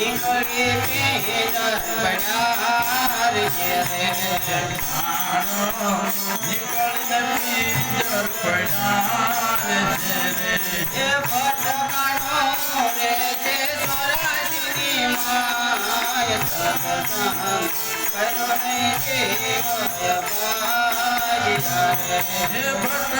निकले बड़ार निकल बड़ार रे स्वराजनी माय करुणे के भट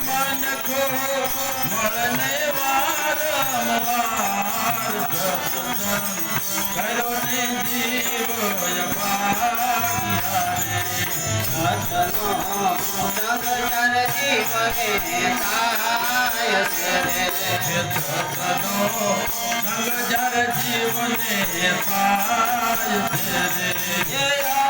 મન કો મળને વારંવાર કરો ને જીવ જીવને પાય રે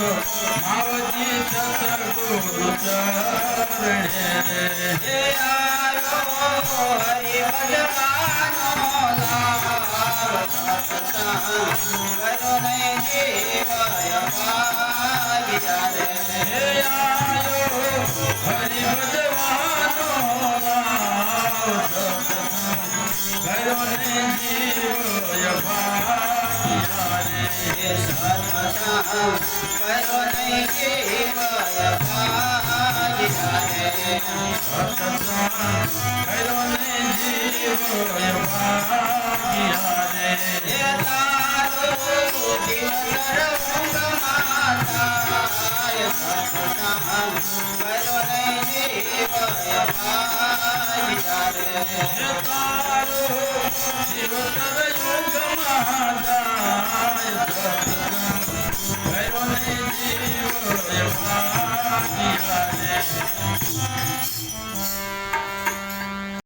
मावती छत्र को चरणे કૃપાળુ શિવ તવ યુગ મહાદા